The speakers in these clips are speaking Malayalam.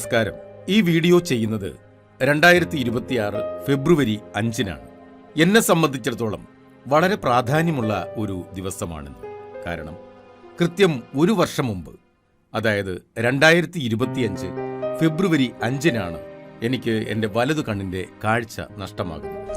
നമസ്കാരം. ഈ വീഡിയോ ചെയ്യുന്നത് രണ്ടായിരത്തി ഇരുപത്തിയാറ് ഫെബ്രുവരി അഞ്ചിനാണ്. എന്നെ സംബന്ധിച്ചിടത്തോളം വളരെ പ്രാധാന്യമുള്ള ഒരു ദിവസമാണെന്ന്. കാരണം കൃത്യം ഒരു വർഷം മുമ്പ് അതായത് രണ്ടായിരത്തി ഇരുപത്തിയഞ്ച് ഫെബ്രുവരി അഞ്ചിനാണ് എനിക്ക് എന്റെ വലതു കണ്ണിന്റെ കാഴ്ച നഷ്ടമാകുന്നത്.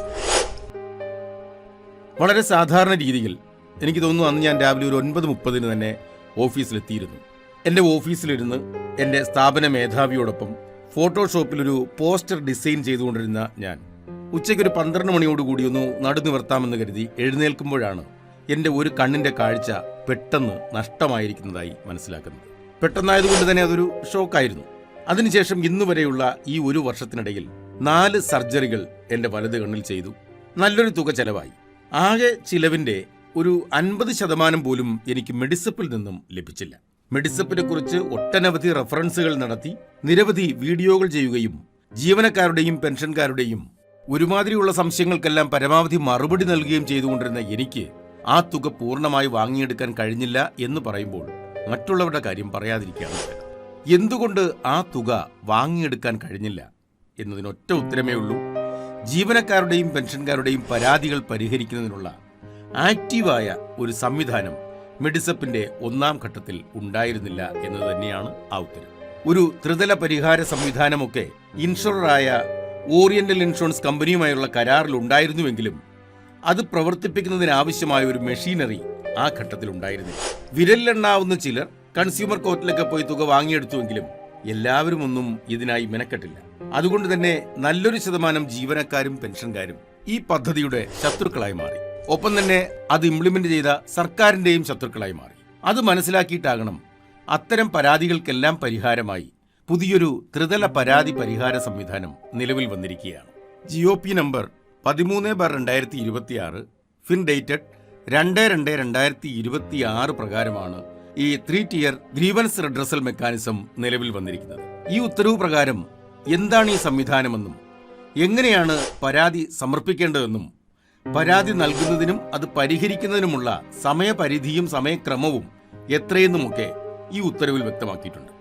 വളരെ സാധാരണ രീതിയിൽ എനിക്ക് തോന്നുന്നു അന്ന് ഞാൻ രാവിലെ ഒരു ഒൻപത് മുപ്പതിന് തന്നെ ഓഫീസിലെത്തിയിരുന്നു. എന്റെ ഓഫീസിലിരുന്ന് എന്റെ സ്ഥാപന മേധാവിയോടൊപ്പം ഫോട്ടോഷോപ്പിലൊരു പോസ്റ്റർ ഡിസൈൻ ചെയ്തുകൊണ്ടിരുന്ന ഞാൻ. ഉച്ചയ്ക്ക് ഒരു പന്ത്രണ്ട് മണിയോടുകൂടി ഒന്ന് നടുനിവർത്താമെന്ന് കരുതി എഴുന്നേൽക്കുമ്പോഴാണ് എന്റെ ഒരു കണ്ണിന്റെ കാഴ്ച പെട്ടെന്ന് നഷ്ടമായിരിക്കുന്നതായി മനസ്സിലാക്കുന്നത്. പെട്ടെന്നായതുകൊണ്ട് തന്നെ അതൊരു ഷോക്കായിരുന്നു. അതിനുശേഷം ഇന്നുവരെയുള്ള ഈ ഒരു വർഷത്തിനിടയിൽ നാല് സർജറികൾ എന്റെ വലത് കണ്ണിൽ ചെയ്തു. നല്ലൊരു തുക ചെലവായി. ആകെ ചിലവിന്റെ ഒരു അൻപത് ശതമാനം പോലും എനിക്ക് മെഡിസപ്പിൽ നിന്നും ലഭിച്ചില്ല. മെഡിസപ്പിനെ കുറിച്ച് ഒട്ടനവധി റഫറൻസുകൾ നടത്തി നിരവധി വീഡിയോകൾ ചെയ്യുകയും ജീവനക്കാരുടെയും പെൻഷൻകാരുടെയും ഒരുമാതിരിയുള്ള സംശയങ്ങൾക്കെല്ലാം പരമാവധി മറുപടി നൽകുകയും ചെയ്തുകൊണ്ടിരുന്ന എനിക്ക് ആ തുക പൂർണമായി വാങ്ങിയെടുക്കാൻ കഴിഞ്ഞില്ല എന്ന് പറയുമ്പോൾ മറ്റുള്ളവരുടെ കാര്യം പറയാതിരിക്കുകയാണ് നല്ലത്. എന്തുകൊണ്ട് ആ തുക വാങ്ങിയെടുക്കാൻ കഴിഞ്ഞില്ല എന്നതിനൊറ്റ ഉത്തരമേ ഉള്ളൂ ജീവനക്കാരുടെയും പെൻഷൻകാരുടെയും പരാതികൾ പരിഹരിക്കുന്നതിനുള്ള ആക്റ്റീവായ ഒരു സംവിധാനം മെഡിസപ്പിന്റെ ഒന്നാം ഘട്ടത്തിൽ ഉണ്ടായിരുന്നില്ല എന്ന് തന്നെയാണ് ആ ഉത്തരം. ഒരു ത്രിതല പരിഹാര സംവിധാനമൊക്കെ ഇൻഷുററായ ഓറിയന്റൽ ഇൻഷുറൻസ് കമ്പനിയുമായുള്ള കരാറിൽ ഉണ്ടായിരുന്നുവെങ്കിലും അത് പ്രവർത്തിപ്പിക്കുന്നതിനാവശ്യമായ ഒരു മെഷീനറി ആ ഘട്ടത്തിൽ ഉണ്ടായിരുന്നില്ല. വിരലിലെണ്ണാവുന്ന ചിലർ കൺസ്യൂമർ കോർട്ടിലൊക്കെ പോയി തുക വാങ്ങിയെടുത്തുവെങ്കിലും എല്ലാവരും ഒന്നും ഇതിനായി മെനക്കെട്ടില്ല. അതുകൊണ്ട് തന്നെ നല്ലൊരു ശതമാനം ജീവനക്കാരും പെൻഷൻകാരും ഈ പദ്ധതിയുടെ ശത്രുക്കളായി മാറി. ഒപ്പം തന്നെ അത് ഇംപ്ലിമെന്റ് ചെയ്ത സർക്കാരിന്റെയും ശത്രുക്കളായി മാറി. അത് മനസ്സിലാക്കിയിട്ടാകണം അത്തരം പരാതികൾക്കെല്ലാം പരിഹാരമായി പുതിയൊരു ത്രിതല പരാതി പരിഹാര സംവിധാനം നിലവിൽ വന്നിരിക്കുകയാണ്. ജിഒ പി നമ്പർ പതിമൂന്ന് ബാർ രണ്ടായിരത്തി ഇരുപത്തിയാറ് ഫിൻ ഡേറ്റഡ് രണ്ട് രണ്ട് രണ്ടായിരത്തി ഇരുപത്തി ആറ് പ്രകാരമാണ് ഈ three tier grievance redressal mechanism നിലവിൽ വന്നിരിക്കുന്നത്. ഈ ഉത്തരവ് പ്രകാരം എന്താണ് ഈ സംവിധാനമെന്നും എങ്ങനെയാണ് പരാതി സമർപ്പിക്കേണ്ടതെന്നും പരാതി നൽകുന്നതിനും അത് പരിഹരിക്കുന്നതിനുമുള്ള സമയപരിധിയും സമയക്രമവും എത്രയെന്നുമൊക്കെ ഈ ഉത്തരവിൽ വ്യക്തമാക്കിയിട്ടുണ്ട്.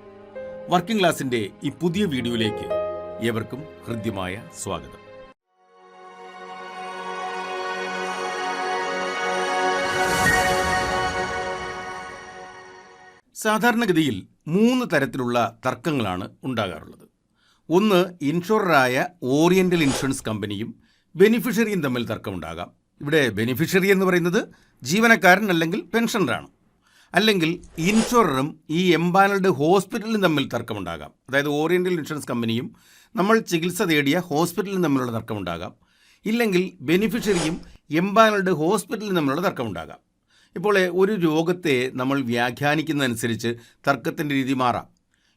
വർക്കിംഗ് ക്ലാസിന്റെ ഈ പുതിയ വീഡിയോയിലേക്ക് ഏവർക്കും ഹൃദ്യമായ സ്വാഗതം. സാധാരണഗതിയിൽ മൂന്ന് തരത്തിലുള്ള തർക്കങ്ങളാണ് ഉണ്ടാകാറുള്ളത്. ഒന്ന് ഇൻഷുററായ ഓറിയന്റൽ ഇൻഷുറൻസ് കമ്പനിയും ബെനിഫിഷ്യറിയും തമ്മിൽ തർക്കമുണ്ടാകാം. ഇവിടെ ബെനിഫിഷ്യറി എന്ന് പറയുന്നത് ജീവനക്കാരൻ അല്ലെങ്കിൽ പെൻഷനറാണ്. അല്ലെങ്കിൽ ഇൻഷുററും ഈ എംപാനൽഡ് ഹോസ്പിറ്റലും തമ്മിൽ തർക്കമുണ്ടാകാം. അതായത് ഓറിയന്റൽ ഇൻഷുറൻസ് കമ്പനിയും നമ്മൾ ചികിത്സ തേടിയ ഹോസ്പിറ്റലും തമ്മിലുള്ള തർക്കമുണ്ടാകാം. ഇല്ലെങ്കിൽ ബെനിഫിഷ്യറിയും എംപാനൽഡ് ഹോസ്പിറ്റലും തമ്മിലുള്ള തർക്കമുണ്ടാകാം. ഇപ്പോൾ ഒരു രോഗത്തെ നമ്മൾ വ്യാഖ്യാനിക്കുന്നതനുസരിച്ച് തർക്കത്തിന്റെ രീതി മാറാം.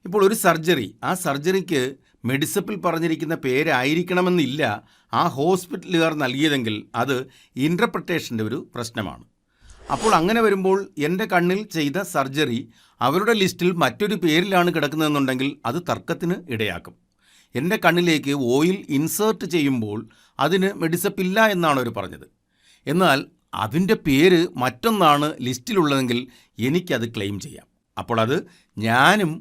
ഇപ്പോൾ ഒരു സർജറി ആ സർജറിക്ക് മെഡിസപ്പിൽ പറഞ്ഞിരിക്കുന്ന പേരായിരിക്കണമെന്നില്ല ആ ഹോസ്പിറ്റലുകാർ നൽകിയതെങ്കിൽ അത് ഇന്റർപ്രിട്ടേഷന്റെ ഒരു പ്രശ്നമാണ്. അപ്പോൾ അങ്ങനെ വരുമ്പോൾ എന്റെ കണ്ണിൽ ചെയ്ത സർജറി അവരുടെ ലിസ്റ്റിൽ മറ്റൊരു പേരിലാണ് കിടക്കുന്നതെന്നുണ്ടെങ്കിൽ അത് തർക്കത്തിന് ഇടയാക്കും. എന്റെ കണ്ണിലേക്ക് ഓയിൽ ഇൻസേർട്ട് ചെയ്യുമ്പോൾ അതിന് മെഡിസപ്പില്ല എന്നാണ് അവർ പറഞ്ഞത്. എന്നാൽ അതിന്റെ പേര് മറ്റൊന്നാണ് ലിസ്റ്റിലുള്ളതെങ്കിൽ എനിക്കത് ക്ലെയിം ചെയ്യാം. അപ്പോൾ അത് ഞാനും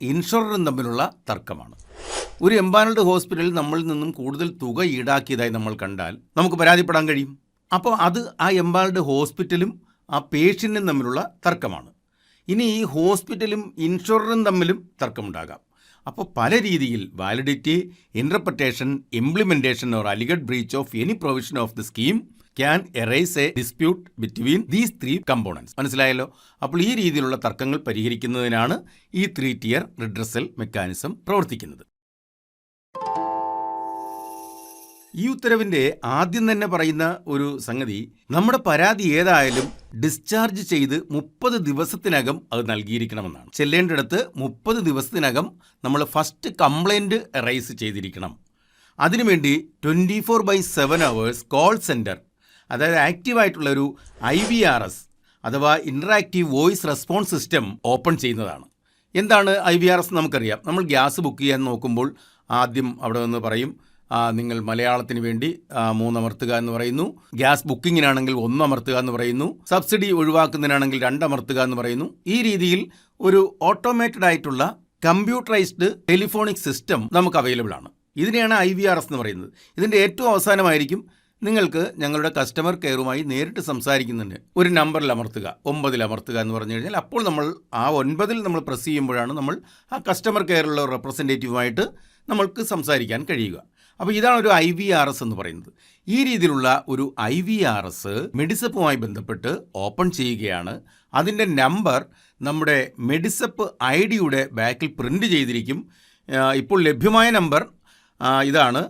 ഇൻഷുററും തമ്മിലുള്ള തർക്കമാണ്. ഒരു എംപാനൽഡ് ഹോസ്പിറ്റലിൽ നമ്മളിൽ നിന്നും കൂടുതൽ തുക ഈടാക്കിയതായി നമ്മൾ കണ്ടാൽ നമുക്ക് പരാതിപ്പെടാൻ കഴിയും. അപ്പോൾ അത് ആ എംപാനൽഡ് ഹോസ്പിറ്റലും ആ പേഷ്യന്റും തമ്മിലുള്ള തർക്കമാണ്. ഇനി ഈ ഹോസ്പിറ്റലും ഇൻഷുററും തമ്മിലും തർക്കമുണ്ടാകാം. അപ്പോൾ പല രീതിയിൽ validity interpretation implementation or alleged breach of any provision of the scheme can arise a dispute between these three components മനസ്സിലായല്ലോ? അപ്പോൾ ഈ രീതിയിലുള്ള തർക്കങ്ങൾ പരിഹരിക്കുന്നതിനാണ് ഈ ത്രീ ടിയർ റിഡ്രസൽ മെക്കാനിസം പ്രവർത്തിക്കുന്നത്. ഈ ഉത്തരവിന്റെ ആദ്യം തന്നെ പറയുന്ന ഒരു സംഗതി നമ്മുടെ പരാതി ഏതായാലും ഡിസ്ചാർജ് ചെയ്ത് മുപ്പത് ദിവസത്തിനകം അത് നൽകിയിരിക്കണമെന്നാണ്. ചെല്ലേണ്ടിടത്ത് മുപ്പത് ദിവസത്തിനകം നമ്മൾ ഫസ്റ്റ് കംപ്ലൈന്റ് റൈസ് ചെയ്തിരിക്കണം. അതിനുവേണ്ടി twenty four by seven hours call centre അതായത് ആക്റ്റീവായിട്ടുള്ള ഒരു ഐ വി ആർ എസ് അഥവാ interactive voice response system open ചെയ്യുന്നതാണ്. എന്താണ് ഐ വി ആർ എസ് നമുക്കറിയാം. നമ്മൾ ഗ്യാസ് ബുക്ക് ചെയ്യാൻ നോക്കുമ്പോൾ ആദ്യം അവിടെ നിന്ന് പറയും നിങ്ങൾ മലയാളത്തിന് വേണ്ടി മൂന്നമർത്തുക എന്ന് പറയുന്നു. ഗ്യാസ് ബുക്കിങ്ങിനാണെങ്കിൽ ഒന്നമർത്തുക എന്ന് പറയുന്നു. സബ്സിഡി ഒഴിവാക്കുന്നതിനാണെങ്കിൽ രണ്ടമർത്തുക എന്ന് പറയുന്നു. ഈ രീതിയിൽ ഒരു ഓട്ടോമേറ്റഡ് ആയിട്ടുള്ള കമ്പ്യൂട്ടറൈസ്ഡ് ടെലിഫോണിക് സിസ്റ്റം നമുക്ക് അവൈലബിൾ ആണ്. ഇതിനെയാണ് ഐ വി ആർ എസ് എന്ന് പറയുന്നത്. ഇതിന്റെ ഏറ്റവും അവസാനമായിരിക്കും നിങ്ങൾക്ക് ഞങ്ങളുടെ കസ്റ്റമർ കെയറുമായി നേരിട്ട് സംസാരിക്കുന്നുണ്ട്. ഒരു നമ്പറിൽ അമർത്തുക ഒമ്പതിൽ അമർത്തുക എന്ന് പറഞ്ഞു കഴിഞ്ഞാൽ അപ്പോൾ നമ്മൾ ആ ഒൻപതിൽ നമ്മൾ പ്രസ് ചെയ്യുമ്പോഴാണ് നമ്മൾ ആ കസ്റ്റമർ കെയറിലുള്ള റെപ്രസെന്റേറ്റീവുമായിട്ട് നമ്മൾക്ക് സംസാരിക്കാൻ കഴിയുക. അപ്പോൾ ഇതാണ് ഒരു ഐ വി ആർ എസ് എന്ന് പറയുന്നത്. ഈ രീതിയിലുള്ള ഒരു ഐ വി ആർ എസ് മെഡിസപ്പുമായി ബന്ധപ്പെട്ട് ഓപ്പൺ ചെയ്യുകയാണ്. അതിന്റെ നമ്പർ നമ്മുടെ മെഡിസപ്പ് ഐ ഡിയുടെ ബാക്കിൽ പ്രിന്റ് ചെയ്തിരിക്കും. ഇപ്പോൾ ലഭ്യമായ നമ്പർ ഇതാണ്.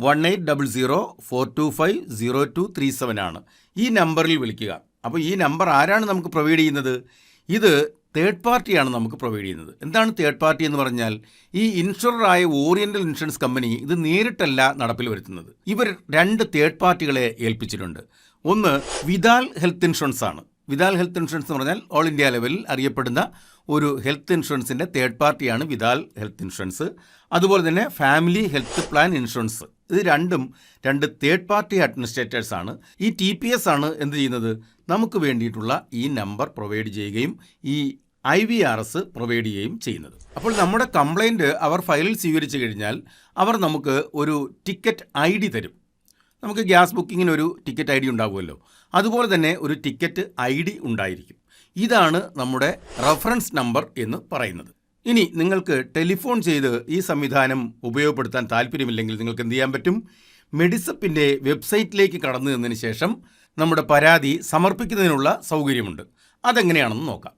One eight double zero four two five zero two three seven ആണ്. ഈ നമ്പറിൽ വിളിക്കുക. അപ്പോൾ ഈ നമ്പർ ആരാണ് നമുക്ക് പ്രൊവൈഡ് ചെയ്യുന്നത്? ഇത് തേർഡ് പാർട്ടിയാണ് നമുക്ക് പ്രൊവൈഡ് ചെയ്യുന്നത്. എന്താണ് തേർഡ് പാർട്ടി എന്ന് പറഞ്ഞാൽ ഈ ഇൻഷുററായ ഓറിയന്റൽ ഇൻഷുറൻസ് കമ്പനി ഇത് നേരിട്ടല്ല നടപ്പിൽ വരുത്തുന്നത്. ഇവർ രണ്ട് തേർഡ് പാർട്ടികളെ ഏൽപ്പിച്ചിട്ടുണ്ട്. ഒന്ന് വിദാൽ ഹെൽത്ത് ഇൻഷുറൻസ് ആണ്. വിദാൽ ഹെൽത്ത് ഇൻഷുറൻസ് എന്ന് പറഞ്ഞാൽ ഓൾ ഇന്ത്യ ലെവലിൽ അറിയപ്പെടുന്ന ഒരു ഹെൽത്ത് ഇൻഷുറൻസിന്റെ തേർഡ് പാർട്ടിയാണ് വിദാൽ ഹെൽത്ത് ഇൻഷുറൻസ്. അതുപോലെ തന്നെ ഫാമിലി ഹെൽത്ത് പ്ലാൻ ഇൻഷുറൻസ്. ഇത് രണ്ടും രണ്ട് തേർഡ് പാർട്ടി അഡ്മിനിസ്ട്രേറ്റേഴ്സ് ആണ്. ഈ ടി പി എസ് ആണ് എന്ത് ചെയ്യുന്നത്? നമുക്ക് വേണ്ടിയിട്ടുള്ള ഈ നമ്പർ പ്രൊവൈഡ് ചെയ്യുകയും ഈ I V R S provide ചെയ്യുകയും ചെയ്യുന്നത്. അപ്പോൾ നമ്മുടെ കംപ്ലൈന്റ് അവർ ഫയലിൽ സ്വീകരിച്ചു കഴിഞ്ഞാൽ അവർ നമുക്ക് ഒരു ടിക്കറ്റ് ഐ ഡി തരും. നമുക്ക് ഗ്യാസ് ബുക്കിങ്ങിന് ഒരു ടിക്കറ്റ് ഐ ഡി ഉണ്ടാവുമല്ലോ. അതുപോലെ തന്നെ ഒരു ടിക്കറ്റ് ഐ ഡി ഉണ്ടായിരിക്കും. ഇതാണ് നമ്മുടെ റഫറൻസ് നമ്പർ എന്ന് പറയുന്നത്. ഇനി നിങ്ങൾക്ക് ടെലിഫോൺ ചെയ്ത് ഈ സംവിധാനം ഉപയോഗപ്പെടുത്താൻ താല്പര്യമില്ലെങ്കിൽ നിങ്ങൾക്ക് എന്ത് ചെയ്യാൻ പറ്റും? മെഡിസപ്പിന്റെ വെബ്സൈറ്റിലേക്ക് കടന്നു നിന്നതിന് ശേഷം നമ്മുടെ പരാതി സമർപ്പിക്കുന്നതിനുള്ള സൗകര്യമുണ്ട്. അതെങ്ങനെയാണെന്ന് നോക്കാം.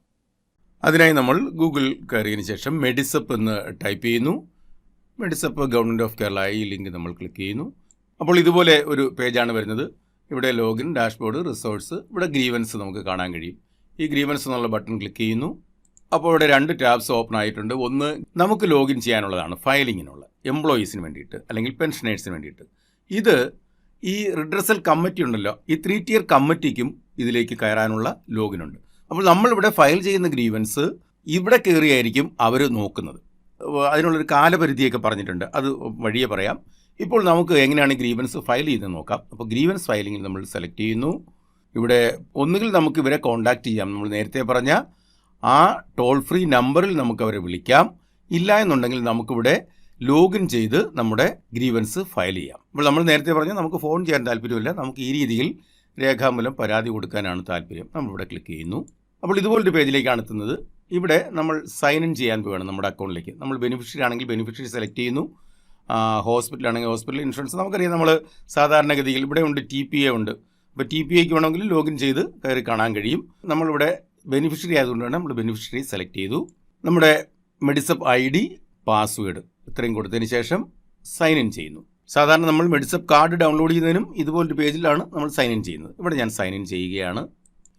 അതിനായി നമ്മൾ ഗൂഗിൾ കയറിയതിന് ശേഷം മെഡിസപ്പ് എന്ന് ടൈപ്പ് ചെയ്യുന്നു. മെഡിസപ്പ് ഗവൺമെന്റ് ഓഫ് കേരള ഈ ലിങ്ക് നമ്മൾ ക്ലിക്ക് ചെയ്യുന്നു. അപ്പോൾ ഇതുപോലെ ഒരു പേജാണ് വരുന്നത്. ഇവിടെ ലോഗിൻ ഡാഷ്ബോർഡ് റിസോഴ്സ് ഇവിടെ ഗ്രീവൻസ് നമുക്ക് കാണാൻ കഴിയും. ഈ ഗ്രീവൻസ് എന്നുള്ള ബട്ടൺ ക്ലിക്ക് ചെയ്യുന്നു. അപ്പോൾ ഇവിടെ രണ്ട് ടാബ്സ് ഓപ്പൺ ആയിട്ടുണ്ട്. ഒന്ന് നമുക്ക് ലോഗിൻ ചെയ്യാനുള്ളതാണ് ഫയലിങ്ങിനുള്ള എംപ്ലോയീസിന് വേണ്ടിയിട്ട് അല്ലെങ്കിൽ പെൻഷനേഴ്സിന് വേണ്ടിയിട്ട്. ഇത് ഈ റിഡ്രസൽ കമ്മിറ്റി ഉണ്ടല്ലോ ഈ ത്രീ ടിയർ കമ്മിറ്റിക്കും ഇതിലേക്ക് കയറാനുള്ള ലോഗിൻ ഉണ്ട്. അപ്പോൾ നമ്മളിവിടെ ഫയൽ ചെയ്യുന്ന ഗ്രീവൻസ് ഇവിടെ കയറിയായിരിക്കും അവർ നോക്കുന്നത്. അതിനുള്ളൊരു കാലപരിധിയൊക്കെ പറഞ്ഞിട്ടുണ്ട്. അത് വഴിയെ പറയാം. ഇപ്പോൾ നമുക്ക് എങ്ങനെയാണ് ഗ്രീവൻസ് ഫയൽ ചെയ്ത് നോക്കാം. അപ്പോൾ ഗ്രീവൻസ് ഫയലിംഗിൽ നമ്മൾ സെലക്ട് ചെയ്യുന്നു. ഇവിടെ ഒന്നുകിൽ നമുക്ക് ഇവരെ കോൺടാക്റ്റ് ചെയ്യാം. നമ്മൾ നേരത്തെ പറഞ്ഞ ആ ടോൾ ഫ്രീ നമ്പറിൽ നമുക്ക് അവരെ വിളിക്കാം. ഇല്ല എന്നുണ്ടെങ്കിൽ നമുക്കിവിടെ ലോഗിൻ ചെയ്ത് നമ്മുടെ ഗ്രീവൻസ് ഫയൽ ചെയ്യാം. ഇപ്പോൾ നമ്മൾ നേരത്തെ പറഞ്ഞ നമുക്ക് ഫോൺ ചെയ്യാൻ താല്പര്യമില്ല. നമുക്ക് ഈ രീതിയിൽ രേഖാമൂലം പരാതി കൊടുക്കാനാണ് താല്പര്യം. നമ്മളിവിടെ ക്ലിക്ക് ചെയ്യുന്നു. അപ്പോൾ ഇതുപോലൊരു പേജിലേക്കാണ് എത്തുന്നത്. ഇവിടെ നമ്മൾ സൈൻ ഇൻ ചെയ്യാൻ പോവുകയാണ് നമ്മുടെ അക്കൗണ്ടിലേക്ക് നമ്മൾ ബെനിഫിഷ്യറി ആണെങ്കിൽ ബെനിഫിഷ്യറി സെലക്ട് ചെയ്യുന്നു. ഹോസ്പിറ്റലാണെങ്കിൽ ഹോസ്പിറ്റൽ ഇൻഷുറൻസ് നമുക്കറിയാം. നമ്മൾ സാധാരണഗതിയിൽ ഇവിടെ ഉണ്ട് ടി പി എ ഉണ്ട്. അപ്പോൾ ടി പി എക്ക് വേണമെങ്കിൽ ലോഗിൻ ചെയ്ത് കയറി കാണാൻ കഴിയും. നമ്മളിവിടെ ബെനിഫിഷ്യറി ആയതുകൊണ്ടാണ് നമ്മൾ ബെനിഫിഷ്യറി സെലക്ട് ചെയ്തു. നമ്മുടെ മെഡിസപ്പ് ഐ ഡി പാസ്വേഡ് ഇത്രയും കൊടുത്തതിന് ശേഷം സൈൻ ഇൻ ചെയ്യുന്നു. സാധാരണ നമ്മൾ മെഡിസപ്പ് കാർഡ് ഡൗൺലോഡ് ചെയ്യുന്നതിനും ഇതുപോലൊരു പേജിലാണ് നമ്മൾ സൈൻ ഇൻ ചെയ്യുന്നത്. ഇവിടെ ഞാൻ സൈൻ ഇൻ ചെയ്യുകയാണ്.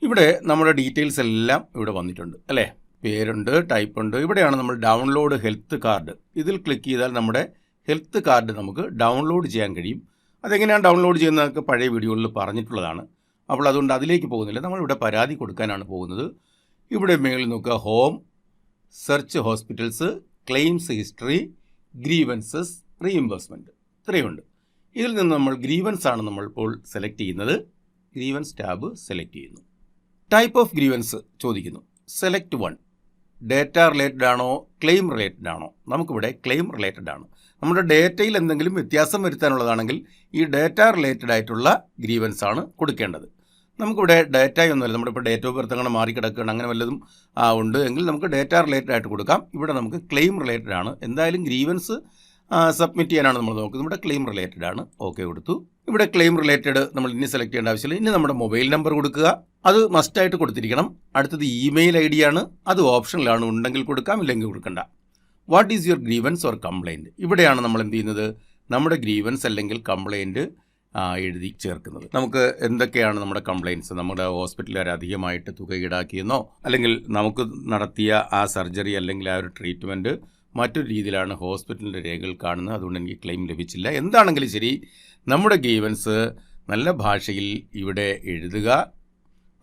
ഇവിടെ നമ്മുടെ ഡീറ്റെയിൽസ് എല്ലാം ഇവിടെ വന്നിട്ടുണ്ട്. അല്ലേ? പേരുണ്ട് ടൈപ്പ് ഉണ്ട് ഇവിടെയാണ് നമ്മൾ ഡൗൺലോഡ് ഹെൽത്ത് കാർഡ്. ഇതിൽ ക്ലിക്ക് ചെയ്താൽ നമ്മുടെ ഹെൽത്ത് കാർഡ് നമുക്ക് ഡൗൺലോഡ് ചെയ്യാൻ കഴിയും. അതെങ്ങനെയാണ് ഡൗൺലോഡ് ചെയ്യുന്നതൊക്കെ പഴയ വീഡിയോകളിൽ പറഞ്ഞിട്ടുള്ളതാണ്. അപ്പോൾ അതുകൊണ്ട് അതിലേക്ക് പോകുന്നില്ല. നമ്മളിവിടെ പരാതി കൊടുക്കാനാണ് പോകുന്നത്. ഇവിടെ മേളിൽ നോക്കുക. Home search hospitals claims history grievances reimbursement. ഇത്രയുണ്ട്. ഇതിൽ നിന്ന് നമ്മൾ ഗ്രീവൻസ് ആണ് നമ്മൾ ഇപ്പോൾ സെലക്ട് ചെയ്യുന്നത്. ഗ്രീവൻസ് ടാബ് സെലക്ട് ചെയ്യുന്നു. ടൈപ്പ് ഓഫ് ഗ്രീവൻസ് ചോദിക്കുന്നു. Select one. ഡേറ്റ റിലേറ്റഡ് ആണോ ക്ലെയിം റിലേറ്റഡ് ആണോ? നമുക്കിവിടെ ക്ലെയിം റിലേറ്റഡ് ആണ്. നമ്മുടെ ഡേറ്റയിൽ എന്തെങ്കിലും വ്യത്യാസം വരുത്താനുള്ളതാണെങ്കിൽ ഈ ഡേറ്റ റിലേറ്റഡ് ആയിട്ടുള്ള ഗ്രീവൻസ് ആണ് കൊടുക്കേണ്ടത്. നമുക്കിവിടെ ഡേറ്റയൊന്നുമല്ല നമ്മുടെ ഇപ്പോൾ ഡേറ്റ് ഓഫ് ബർത്ത് അങ്ങനെ മാറിക്കിടക്കുകയാണ്. അങ്ങനെ വല്ലതും ഉണ്ട് എങ്കിൽ നമുക്ക് ഡേറ്റ റിലേറ്റഡ് ആയിട്ട് കൊടുക്കാം. ഇവിടെ നമുക്ക് ക്ലെയിം റിലേറ്റഡ് ആണ്. എന്തായാലും ഗ്രീവൻസ് സബ്മിറ്റ് ചെയ്യാനാണ് നമ്മൾ നോക്കുന്നത്. നമ്മുടെ ക്ലെയിം റിലേറ്റഡ് ആണ്. ഓക്കെ കൊടുത്തു. ഇവിടെ ക്ലെയിം റിലേറ്റഡ് നമ്മൾ ഇനി സെലക്ട് ചെയ്യേണ്ട ആവശ്യമില്ല. ഇനി നമ്മുടെ മൊബൈൽ നമ്പർ കൊടുക്കുക. അത് മസ്റ്റായിട്ട് കൊടുത്തിരിക്കണം. അടുത്തത് ഇമെയിൽ ഐ ആണ്. അത് ഓപ്ഷനിലാണ് ഉണ്ടെങ്കിൽ കൊടുക്കാം ഇല്ലെങ്കിൽ കൊടുക്കണ്ട. What is your grievance or complaint ഇവിടെയാണ് നമ്മൾ എന്ത് ചെയ്യുന്നത്? നമ്മുടെ ഗ്രീവൻസ് അല്ലെങ്കിൽ കംപ്ലൈന്റ് എഴുതി ചേർക്കുന്നത്. നമുക്ക് എന്തൊക്കെയാണ് നമ്മുടെ കംപ്ലയിൻസ് നമ്മുടെ ഹോസ്പിറ്റലുകാർ അധികമായിട്ട് തുക ഈടാക്കിയെന്നോ അല്ലെങ്കിൽ നമുക്ക് നടത്തിയ ആ സർജറി അല്ലെങ്കിൽ ആ ഒരു ട്രീറ്റ്മെന്റ് മറ്റൊരു രീതിയിലാണ് ഹോസ്പിറ്റലിന്റെ രേഖകൾ കാണുന്നത്. അതുകൊണ്ട് എനിക്ക് ക്ലെയിം ലഭിച്ചില്ല. എന്താണെങ്കിലും ശരി നമ്മുടെ ഗ്രീവൻസ് നല്ല ഭാഷയിൽ ഇവിടെ എഴുതുക.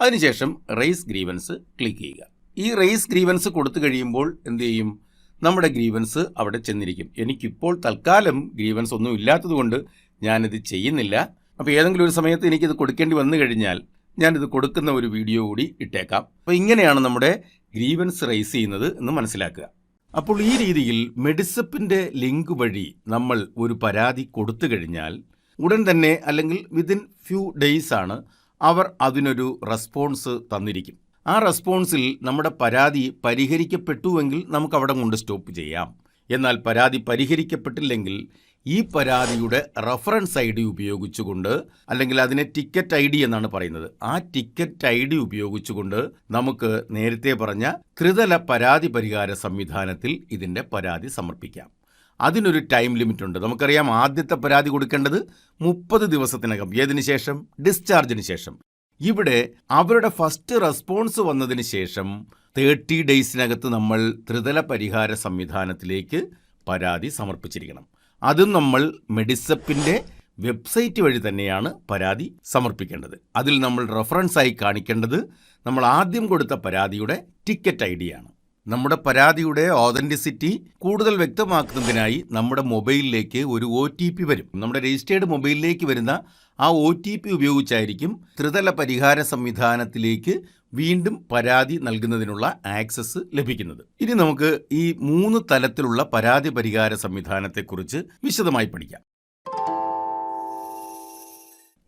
അതിനുശേഷം റേസ് ഗ്രീവൻസ് ക്ലിക്ക് ചെയ്യുക. ഈ റേസ് ഗ്രീവൻസ് കൊടുത്തു കഴിയുമ്പോൾ എന്ത് ചെയ്യും? നമ്മുടെ ഗ്രീവൻസ് അവിടെ ചെന്നിരിക്കും. എനിക്കിപ്പോൾ തൽക്കാലം ഗ്രീവൻസ് ഒന്നും ഇല്ലാത്തതുകൊണ്ട് ഞാനിത് ചെയ്യുന്നില്ല. അപ്പോൾ ഏതെങ്കിലും ഒരു സമയത്ത് എനിക്കിത് കൊടുക്കേണ്ടി വന്നു കഴിഞ്ഞാൽ ഞാനിത് കൊടുക്കുന്ന ഒരു വീഡിയോ കൂടി ഇട്ടേക്കാം. അപ്പോൾ ഇങ്ങനെയാണ് നമ്മുടെ ഗ്രീവൻസ് റേസ് ചെയ്യുന്നത് എന്ന് മനസ്സിലാക്കുക. അപ്പോൾ ഈ രീതിയിൽ മെഡിസപ്പിന്റെ ലിങ്ക് വഴി നമ്മൾ ഒരു പരാതി കൊടുത്തു കഴിഞ്ഞാൽ ഉടൻ തന്നെ അല്ലെങ്കിൽ വിതിൻ ഫ്യൂ ഡേയ്സ് ആണ് അവർ അതിനൊരു റെസ്പോൺസ് തന്നിരിക്കും. ആ റെസ്പോൺസിൽ നമ്മുടെ പരാതി പരിഹരിക്കപ്പെട്ടുവെങ്കിൽ നമുക്ക് അവിടെ കൊണ്ട് സ്റ്റോപ്പ് ചെയ്യാം. എന്നാൽ പരാതി പരിഹരിക്കപ്പെട്ടില്ലെങ്കിൽ ഈ പരാതിയുടെ റഫറൻസ് ഐ ഡി ഉപയോഗിച്ചുകൊണ്ട് അല്ലെങ്കിൽ അതിനെ ടിക്കറ്റ് ഐ ഡി എന്നാണ് പറയുന്നത്. ആ ടിക്കറ്റ് ഐ ഡി ഉപയോഗിച്ചുകൊണ്ട് നമുക്ക് നേരത്തെ പറഞ്ഞ ത്രിതല പരാതി പരിഹാര സംവിധാനത്തിൽ ഇതിന്റെ പരാതി സമർപ്പിക്കാം. അതിനൊരു ടൈം ലിമിറ്റുണ്ട്. നമുക്കറിയാം ആദ്യത്തെ പരാതി കൊടുക്കേണ്ടത് മുപ്പത് ദിവസത്തിനകം ഏതിനു ശേഷം? ഡിസ്ചാർജിന് ശേഷം. ഇവിടെ അവരുടെ ഫസ്റ്റ് റെസ്പോൺസ് വന്നതിന് ശേഷം തേർട്ടി ഡേയ്സിനകത്ത് നമ്മൾ ത്രിതല പരിഹാര സംവിധാനത്തിലേക്ക് പരാതി സമർപ്പിച്ചിരിക്കണം. അതും നമ്മൾ മെഡിസപ്പിന്റെ വെബ്സൈറ്റ് വഴി തന്നെയാണ് പരാതി സമർപ്പിക്കേണ്ടത്. അതിൽ നമ്മൾ റെഫറൻസായി കാണിക്കേണ്ടത് നമ്മൾ ആദ്യം കൊടുത്ത പരാതിയുടെ ടിക്കറ്റ് ഐ ഡിയാണ് നമ്മുടെ പരാതിയുടെ ഓതന്റിസിറ്റി കൂടുതൽ വ്യക്തമാക്കുന്നതിനായി നമ്മുടെ മൊബൈലിലേക്ക് ഒരു ഒ ടി പി വരും. നമ്മുടെ രജിസ്റ്റേർഡ് മൊബൈലിലേക്ക് വരുന്ന ആ ഒ ടി പി ഉപയോഗിച്ചായിരിക്കും ത്രിതല പരിഹാര സംവിധാനത്തിലേക്ക് വീണ്ടും പരാതി നൽകുന്നതിനുള്ള ആക്സസ് ലഭിക്കുന്നത്. ഇനി നമുക്ക് ഈ മൂന്ന് തലത്തിലുള്ള പരാതി പരിഹാര സംവിധാനത്തെക്കുറിച്ച് വിശദമായി പഠിക്കാം.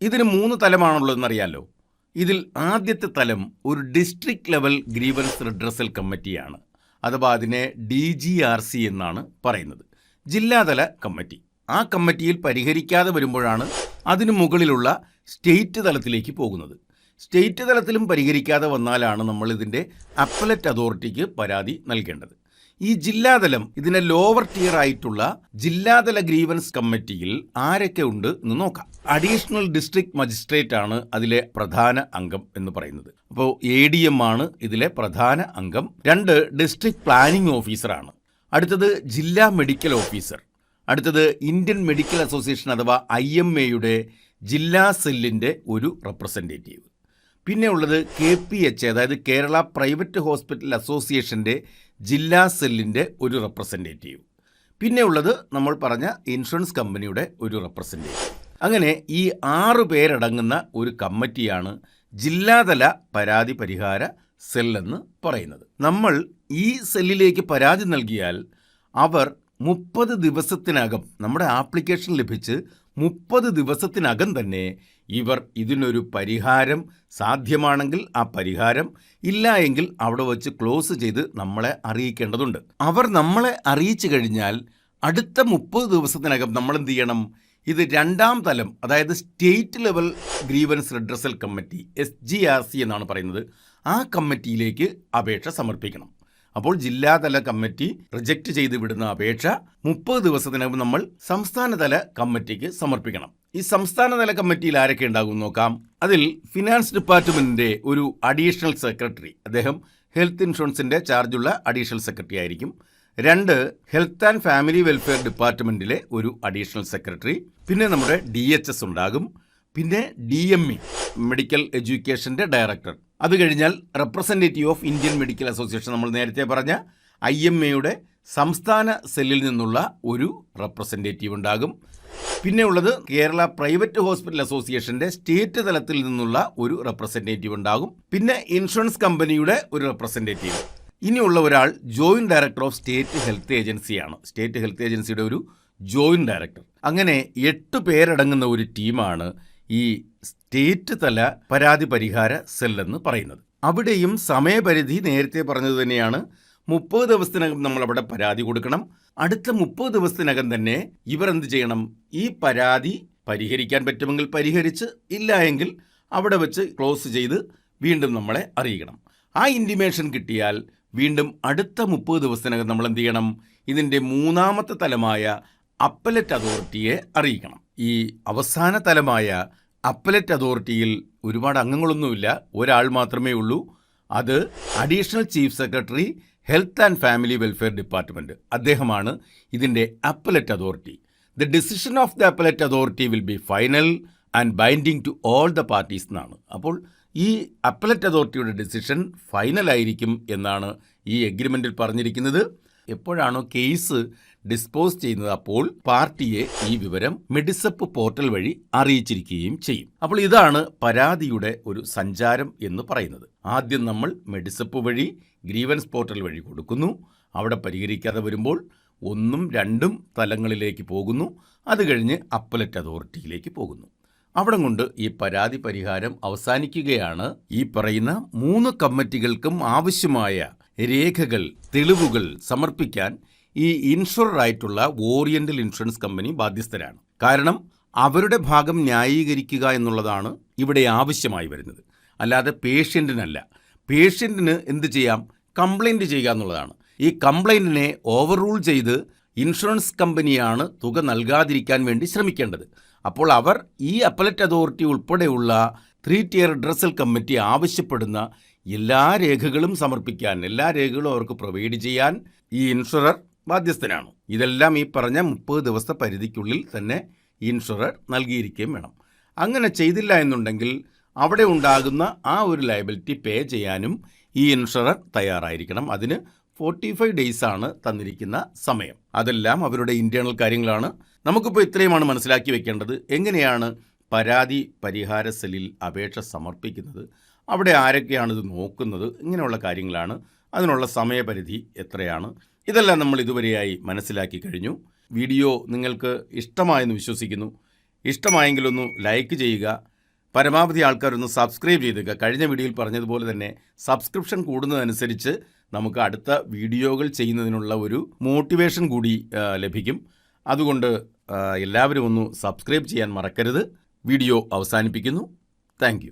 ഇതിന് മൂന്ന് തലമാണുള്ളതെന്നറിയാലോ? ഇതിൽ ആദ്യത്തെ തലം ഒരു ഡിസ്ട്രിക്ട് ലെവൽ ഗ്രീവൻസ് റിഡ്രസൽ കമ്മിറ്റിയാണ് അഥവാ അതിനെ ഡി ജി ആർ സി എന്നാണ് പറയുന്നത്. ജില്ലാതല കമ്മിറ്റി. ആ കമ്മിറ്റിയിൽ പരിഹരിക്കാതെ വരുമ്പോഴാണ് അതിനു മുകളിലുള്ള സ്റ്റേറ്റ് തലത്തിലേക്ക് പോകുന്നത്. സ്റ്റേറ്റ് തലത്തിലും പരിഹരിക്കാതെ വന്നാലാണ് നമ്മൾ ഇതിന്റെ അപ്പലറ്റ് അതോറിറ്റിക്ക് പരാതി നൽകേണ്ടത്. ഈ ജില്ലാതലം ഇതിനെ ലോവർ ടിയർ ആയിട്ടുള്ള ജില്ലാതല ഗ്രീവൻസ് കമ്മിറ്റിയിൽ ആരൊക്കെ ഉണ്ട് എന്ന് നോക്കാം. അഡീഷണൽ ഡിസ്ട്രിക്ട് മജിസ്ട്രേറ്റ് ആണ് അതിലെ പ്രധാന അംഗം എന്ന് പറയുന്നത്. അപ്പോൾ എ ഡി എം ആണ് ഇതിലെ പ്രധാന അംഗം. രണ്ട് ഡിസ്ട്രിക്ട് പ്ലാനിംഗ് ഓഫീസറാണ് അടുത്തത് ജില്ലാ മെഡിക്കൽ ഓഫീസർ അടുത്തത് ഇന്ത്യൻ മെഡിക്കൽ അസോസിയേഷൻ അഥവാ ഐ എം എയുടെ ജില്ലാ സെല്ലിന്റെ ഒരു റെപ്രസെന്റേറ്റീവ് പിന്നെ ഉള്ളത് കെ പി എച്ച് അതായത് കേരള പ്രൈവറ്റ് ഹോസ്പിറ്റൽ അസോസിയേഷന്റെ ജില്ലാ സെല്ലിന്റെ ഒരു റെപ്രസെന്റേറ്റീവ് പിന്നെ ഉള്ളത് നമ്മൾ പറഞ്ഞ ഇൻഷുറൻസ് കമ്പനിയുടെ ഒരു റെപ്രസെന്റേറ്റീവ് അങ്ങനെ ഈ ആറ് പേരടങ്ങുന്ന ഒരു കമ്മിറ്റിയാണ് ജില്ലാതല പരാതി പരിഹാര സെല്ലെന്ന് പറയുന്നത്. നമ്മൾ ഈ സെല്ലിലേക്ക് പരാതി നൽകിയാൽ അവർ മുപ്പത് ദിവസത്തിനകം നമ്മുടെ ആപ്ലിക്കേഷൻ ലഭിച്ച് മുപ്പത് ദിവസത്തിനകം തന്നെ ഇവർ ഇതിനൊരു പരിഹാരം സാധ്യമാണെങ്കിൽ ആ പരിഹാരം ഇല്ല എങ്കിൽ അവിടെ വച്ച് ക്ലോസ് ചെയ്ത് നമ്മളെ അറിയിക്കേണ്ടതുണ്ട്. അവർ നമ്മളെ അറിയിച്ചു കഴിഞ്ഞാൽ അടുത്ത മുപ്പത് ദിവസത്തിനകം നമ്മൾ എന്ത് ചെയ്യണം? ഇത് രണ്ടാം തലം അതായത് state level grievance redressal committee S G R C എന്നാണ് പറയുന്നത്. ആ കമ്മിറ്റിയിലേക്ക് അപേക്ഷ സമർപ്പിക്കണം. അപ്പോൾ ജില്ലാതല കമ്മിറ്റി റിജക്റ്റ് ചെയ്ത് വിടുന്ന അപേക്ഷ മുപ്പത് ദിവസത്തിനകം നമ്മൾ സംസ്ഥാനതല കമ്മിറ്റിക്ക് സമർപ്പിക്കണം. ഈ സംസ്ഥാന സംസ്ഥാനതല കമ്മിറ്റിയിൽ ആരൊക്കെ ഉണ്ടാകും നോക്കാം. അതിൽ ഫിനാൻസ് ഡിപ്പാർട്ട്മെന്റിന്റെ ഒരു അഡീഷണൽ സെക്രട്ടറി അദ്ദേഹം ഹെൽത്ത് ഇൻഷുറൻസിന്റെ ചാർജുള്ള അഡീഷണൽ സെക്രട്ടറി ആയിരിക്കും. രണ്ട് ഹെൽത്ത് ആൻഡ് ഫാമിലി വെൽഫെയർ ഡിപ്പാർട്ട്മെന്റിലെ ഒരു അഡീഷണൽ സെക്രട്ടറി പിന്നെ നമ്മുടെ ഡി എച്ച് എസ് ഉണ്ടാകും. പിന്നെ ഡി എം ഇ മെഡിക്കൽ എഡ്യൂക്കേഷന്റെ ഡയറക്ടർ അത് കഴിഞ്ഞാൽ representative of Indian medical association നമ്മൾ നേരത്തെ പറഞ്ഞ ഐ എം എയുടെ സംസ്ഥാന സെല്ലിൽ നിന്നുള്ള ഒരു റെപ്രസെന്റേറ്റീവ് ഉണ്ടാകും. പിന്നെ ഉള്ളത് കേരള പ്രൈവറ്റ് ഹോസ്പിറ്റൽ അസോസിയേഷന്റെ സ്റ്റേറ്റ് തലത്തിൽ നിന്നുള്ള ഒരു റെപ്രസെന്റേറ്റീവ് ഉണ്ടാകും. പിന്നെ ഇൻഷുറൻസ് കമ്പനിയുടെ ഒരു റെപ്രസെന്റേറ്റീവ് ഇനിയുള്ള ഒരാൾ joint director of state health ഏജൻസിയാണ് സ്റ്റേറ്റ് ഹെൽത്ത് ഏജൻസിയുടെ ഒരു ജോയിന്റ് ഡയറക്ടർ അങ്ങനെ എട്ട് പേരടങ്ങുന്ന ഒരു ടീമാണ് ഈ സ്റ്റേറ്റ് തല പരാതി പരിഹാര സെല്ലെന്ന് പറയുന്നത്. അവിടെയും സമയപരിധി നേരത്തെ പറഞ്ഞത് തന്നെയാണ്. മുപ്പത് ദിവസത്തിനകം നമ്മൾ അവിടെ പരാതി കൊടുക്കണം. അടുത്ത മുപ്പത് ദിവസത്തിനകം തന്നെ ഇവർ എന്ത് ചെയ്യണം? ഈ പരാതി പരിഹരിക്കാൻ പറ്റുമെങ്കിൽ പരിഹരിച്ച് ഇല്ല എങ്കിൽ അവിടെ വെച്ച് ക്ലോസ് ചെയ്ത് വീണ്ടും നമ്മളെ അറിയിക്കണം. ആ ഇന്റിമേഷൻ കിട്ടിയാൽ വീണ്ടും അടുത്ത മുപ്പത് ദിവസത്തിനകം നമ്മൾ എന്ത് ചെയ്യണം? ഇതിന്റെ മൂന്നാമത്തെ തലമായ അപ്പലറ്റ് അതോറിറ്റിയെ അറിയിക്കണം. ഈ അവസാന തലമായ അപ്പലറ്റ് അതോറിറ്റിയിൽ ഒരുപാട് അംഗങ്ങളൊന്നുമില്ല. ഒരാൾ മാത്രമേ ഉള്ളൂ. അത് additional chief secretary health and family welfare department അദ്ദേഹമാണ് ഇതിന്റെ appellate authority the decision of the appellate authority will be final and binding to all the parties എന്നാണ്. അപ്പോൾ ഈ അപ്പലറ്റ് അതോറിറ്റിയുടെ ഡിസിഷൻ ഫൈനലായിരിക്കും എന്നാണ് ഈ എഗ്രിമെന്റിൽ പറഞ്ഞിരിക്കുന്നത്. എപ്പോഴാണോ കേസ് ഡിസ്പോസ് ചെയ്യുന്നത് അപ്പോൾ പാർട്ടിയെ ഈ വിവരം മെഡിസപ്പ് പോർട്ടൽ വഴി അറിയിച്ചിരിക്കുകയും ചെയ്യും. അപ്പോൾ ഇതാണ് പരാതിയുടെ ഒരു സഞ്ചാരം എന്ന് പറയുന്നത്. ആദ്യം നമ്മൾ മെഡിസപ്പ് വഴി ഗ്രീവൻസ് പോർട്ടൽ വഴി കൊടുക്കുന്നു. അവിടെ പരിഹരിക്കാതെ വരുമ്പോൾ ഒന്നും രണ്ടും തലങ്ങളിലേക്ക് പോകുന്നു. അത് കഴിഞ്ഞ് അപ്പലറ്റ് അതോറിറ്റിയിലേക്ക് പോകുന്നു. അവിടെ കൊണ്ട് ഈ പരാതി പരിഹാരം അവസാനിക്കുകയാണ്. ഈ പറയുന്ന മൂന്ന് കമ്മിറ്റികൾക്കും ആവശ്യമായ രേഖകൾ തെളിവുകൾ സമർപ്പിക്കാൻ ഈ ഇൻഷുറായിട്ടുള്ള ഓറിയന്റൽ ഇൻഷുറൻസ് കമ്പനി ബാധ്യസ്ഥരാണ്. കാരണം അവരുടെ ഭാഗം ന്യായീകരിക്കുക എന്നുള്ളതാണ് ഇവിടെ ആവശ്യമായി വരുന്നത്. അല്ലാതെ പേഷ്യന്റിനല്ല പേഷ്യന്റിന് എന്ത് ചെയ്യാം? കംപ്ലൈന്റ് ചെയ്യുക എന്നുള്ളതാണ്. ഈ കംപ്ലൈന്റിനെ ഓവർ റൂൾ ചെയ്ത് ഇൻഷുറൻസ് കമ്പനിയാണ് തുക നൽകാതിരിക്കാൻ വേണ്ടി ശ്രമിക്കേണ്ടത്. അപ്പോൾ അവർ ഈ അപ്പലറ്റ് അതോറിറ്റി ഉൾപ്പെടെയുള്ള ത്രീ ടിയർ ഡ്രസ്സൽ കമ്മിറ്റി ആവശ്യപ്പെടുന്ന എല്ലാ രേഖകളും സമർപ്പിക്കാൻ എല്ലാ രേഖകളും അവർക്ക് പ്രൊവൈഡ് ചെയ്യാൻ ഈ ഇൻഷുറർ ബാധ്യസ്ഥനാണ്. ഇതെല്ലാം ഈ പറഞ്ഞ മുപ്പത് ദിവസത്തെ പരിധിക്കുള്ളിൽ തന്നെ ഇൻഷുറർ നൽകിയിരിക്കുകയും വേണം. അങ്ങനെ ചെയ്തില്ല എന്നുണ്ടെങ്കിൽ അവിടെ ഉണ്ടാകുന്ന ആ ഒരു ലയബിലിറ്റി പേ ചെയ്യാനും ഈ ഇൻഷുറർ തയ്യാറായിരിക്കണം. അതിന് ഫോർട്ടി ഫൈവ് ആണ് തന്നിരിക്കുന്ന സമയം. അതെല്ലാം അവരുടെ ഇന്റേണൽ കാര്യങ്ങളാണ്. നമുക്കിപ്പോൾ ഇത്രയുമാണ് മനസ്സിലാക്കി വെക്കേണ്ടത്. എങ്ങനെയാണ് പരാതി പരിഹാര സെല്ലിൽ അപേക്ഷ സമർപ്പിക്കുന്നത്? അവിടെ ആരൊക്കെയാണ് ഇത് നോക്കുന്നത്? ഇങ്ങനെയുള്ള കാര്യങ്ങളാണ്. അതിനുള്ള സമയപരിധി എത്രയാണ്? ഇതെല്ലാം നമ്മൾ ഇതുവരെയായി മനസ്സിലാക്കി കഴിഞ്ഞു. വീഡിയോ നിങ്ങൾക്ക് ഇഷ്ടമായെന്ന് വിശ്വസിക്കുന്നു. ഇഷ്ടമായെങ്കിലൊന്ന് ലൈക്ക് ചെയ്യുക. പരമാവധി ആൾക്കാരൊന്ന് സബ്സ്ക്രൈബ് ചെയ്തേക്കുക കഴിഞ്ഞ വീഡിയോയിൽ പറഞ്ഞതുപോലെ തന്നെ സബ്സ്ക്രിപ്ഷൻ കൂടുന്നതനുസരിച്ച് നമുക്ക് അടുത്ത വീഡിയോകൾ ചെയ്യുന്നതിനുള്ള ഒരു മോട്ടിവേഷൻ കൂടി ലഭിക്കും. അതുകൊണ്ട് എല്ലാവരും ഒന്ന് സബ്സ്ക്രൈബ് ചെയ്യാൻ മറക്കരുത്. വീഡിയോ അവസാനിപ്പിക്കുന്നു. താങ്ക്